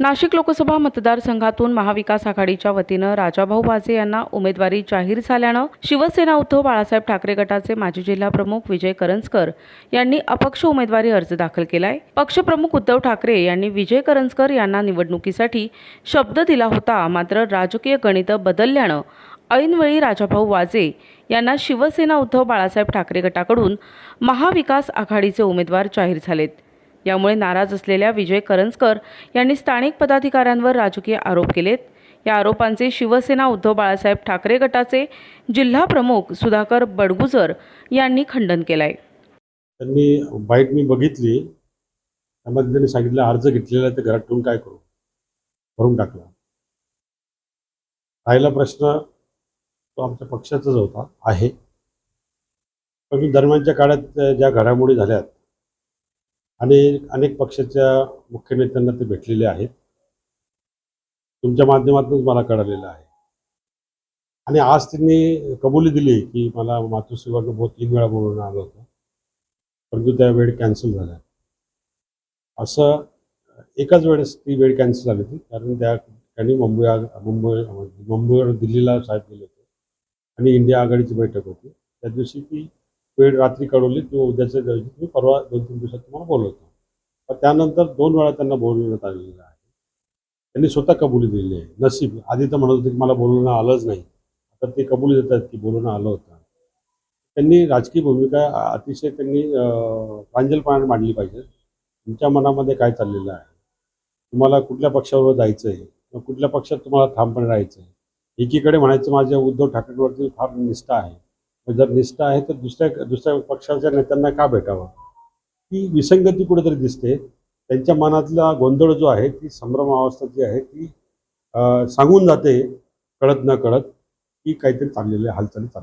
नाशिक लोकसभा मतदारसंघातून महाविकास आघाडीच्या वतीनं राजाभाऊ वाजे यांना उमेदवारी जाहीर झाल्यानं शिवसेना उद्धव बाळासाहेब ठाकरे गटाचे माजी जिल्हाप्रमुख विजय करंजकर यांनी अपक्ष उमेदवारी अर्ज दाखल केलाय. पक्षप्रमुख उद्धव ठाकरे यांनी विजय करंजकर यांना निवडणुकीसाठी शब्द दिला होता मात्र राजकीय गणितं बदलल्यानं ऐनवेळी राजाभाऊ वाजे यांना शिवसेना उद्धव बाळासाहेब ठाकरे गटाकडून महाविकास आघाडीचे उमेदवार जाहीर झालेत. यामुळे नाराज असलेल्या विजय करंजकर यांनी स्थानिक पदाधिकाऱ्यांवर राजकीय आरोप केलेत. या आरोपांचे शिवसेना उद्धव बाळासाहेब ठाकरे गटाचे जिल्हा प्रमुख सुधाकर बडगुजर यांनी खंडन केलंय. त्यांनी बाईट मी बघितली. त्यामध्ये त्यांनी सांगितलं अर्ज घेतलेला ते घरात ठेवून काय करू? भरून टाकला. राहिला प्रश्न तो आमच्या पक्षाचाच होता आहे. पण दरम्यानच्या काळात ज्या घडामोडी झाल्यात आणि अनेक पक्षाच्या मुख्य नेत्यांना ते भेटलेले आहेत. तुमच्या माध्यमातूनच मला कळालेलं आहे. आणि आज त्यांनी कबुली दिली की मला मातोश्रीवरनं बहुत तीन वेळा बोलवणं आलं होतं. परंतु त्या वेळ कॅन्सल झाल्या. असं एकाच वेळेस ती वेळ कॅन्सल झाली होती. कारण त्या ठिकाणी मुंबई आग- मुंबई मुंबईवर दिल्लीला साहेब गेले होते. आणि इंडिया आघाडीची बैठक होती. त्या दिवशी ती वेळ रात्री कळवली किंवा उद्याच्या दिवशी तुम्ही परवा दोन तीन दिवसात तुम्हाला बोलवतो. पण त्यानंतर दोन वेळा त्यांना बोलवण्यात आलेलं आहे. त्यांनी स्वतः कबुली दिली आहे. नसीब. आधी तर म्हणत होते की मला बोलवणं आलंच नाही. आता ते कबुली देतात की बोलवणं आलं होतं. त्यांनी राजकीय भूमिका अतिशय त्यांनी प्रांजलपणाने मांडली पाहिजे. तुमच्या मनामध्ये काय चाललेलं आहे? तुम्हाला कुठल्या पक्षावर जायचं आहे किंवा कुठल्या पक्षात तुम्हाला ठामपणे राहायचं आहे एकीकडे म्हणायचं माझ्या उद्धव ठाकरेंवरती फार निष्ठा आहे. जर निष्ठा आहे तर दुसऱ्या दुसऱ्या पक्षाच्या नेत्यांना का भेटावं? ही विसंगती कुठेतरी दिसते. त्यांच्या मनातला गोंधळ जो आहे ती संभ्रम अवस्था जी आहे ती सांगून जाते कळत न कळत की काहीतरी चाललेली हालचाली चाललेल्या